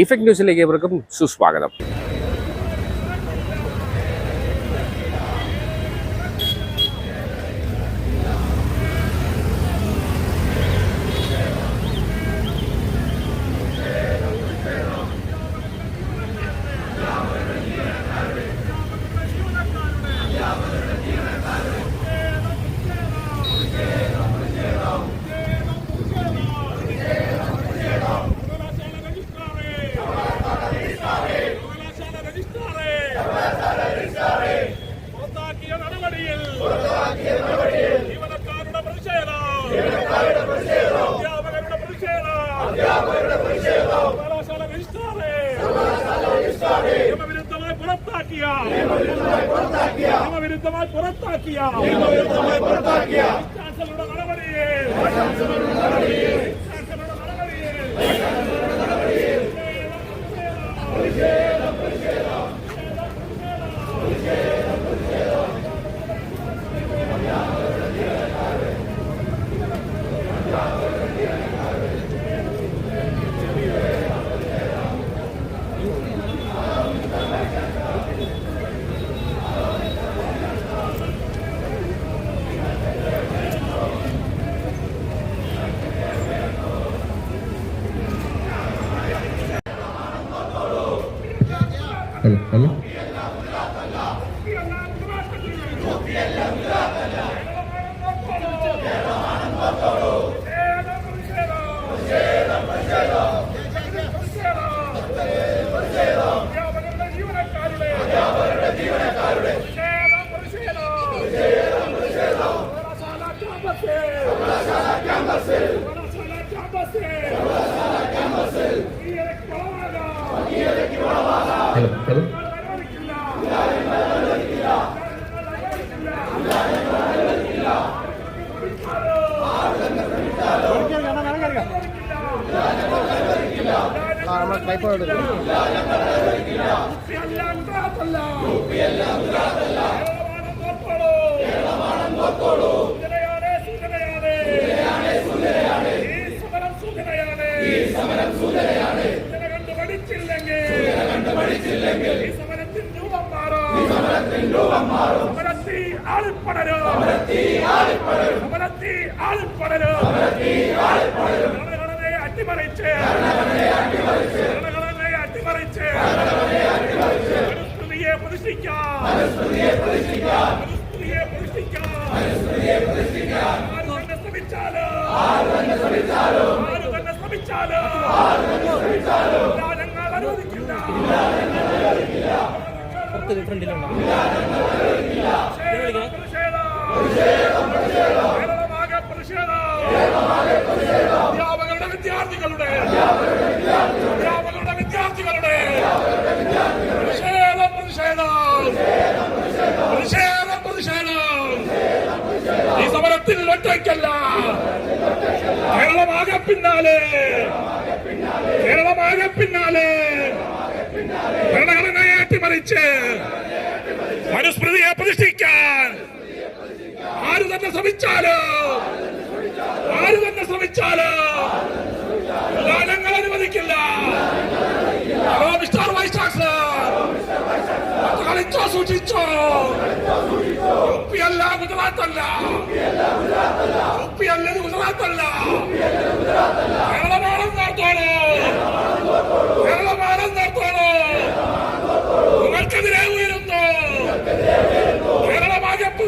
Effect ന്യൂസിലേക്ക് ഏവർക്കും സുസ്വാഗതം. പുറത്താക്കിയ നടപടിയിൽ ജീവനക്കാരുടെ പ്രതിഷേധം. അധ്യാപകരുടെ പ്രതിഷേധം. കലാശാല രജിസ്ട്രാറെ. നിയമവിരുദ്ധമായി പുറത്താക്കിയ. നിയമവിരുദ്ധമായി പുറത്താക്കിയ. നടപടിയെ ചാൻസലറുടെ നടപടിയെ ഹലോ ഹലോ അധ്യാപകരുടെ ജീവനക്കാരുടെ പ്രതിഷേധം ഹലോ ഹലോ പഠിച്ചില്ലെങ്കിൽ സമരത്തിൻ രൂപം മാറും. സമരത്തി ആളിപ്പടരും. സമരത്തി ആളിപ്പടരും. ഭരണഘടനയെ അട്ടിമറിച്ച് ഭരണഘടനയെ അട്ടിമറിച്ച് അനുസ്മൃതിയെ പ്രതിഷ്ഠിക്കാം അനുസ്മൃതിയെ പ്രതിഷ്ഠിക്കാം ആര് തന്നെ ശ്രമിച്ചാലോ ആര് തന്നെ ശ്രമിച്ചാലോ ഇല്ല, ഞങ്ങൾ അനുവദിക്കില്ല അധ്യാപകരുടെ വിദ്യാർത്ഥികളുടെ വിദ്യാർത്ഥികളുടെ ഈ സമരത്തിൽ ഒറ്റയ്ക്കല്ല. കേരളമാകെ പിന്നാലെ. കേരളമാകെ പിന്നാലെ. ഭരണഘടനയെ അട്ടിമറിച്ച് മനുസ്മൃതിയെ പ്രതിഷ്ഠിക്കാൻ ആര് തന്നെ ശ്രമിച്ചാലോ ആര് തന്നെ ശ്രമിച്ചാലോ ഇല്ല, ഞങ്ങൾ അനുവദിക്കില്ല മിസ്റ്റർ ഗുജറാത്തല്ല. അല്ല ഗുജറാത്തല്ല. കേരളമാണെന്ന്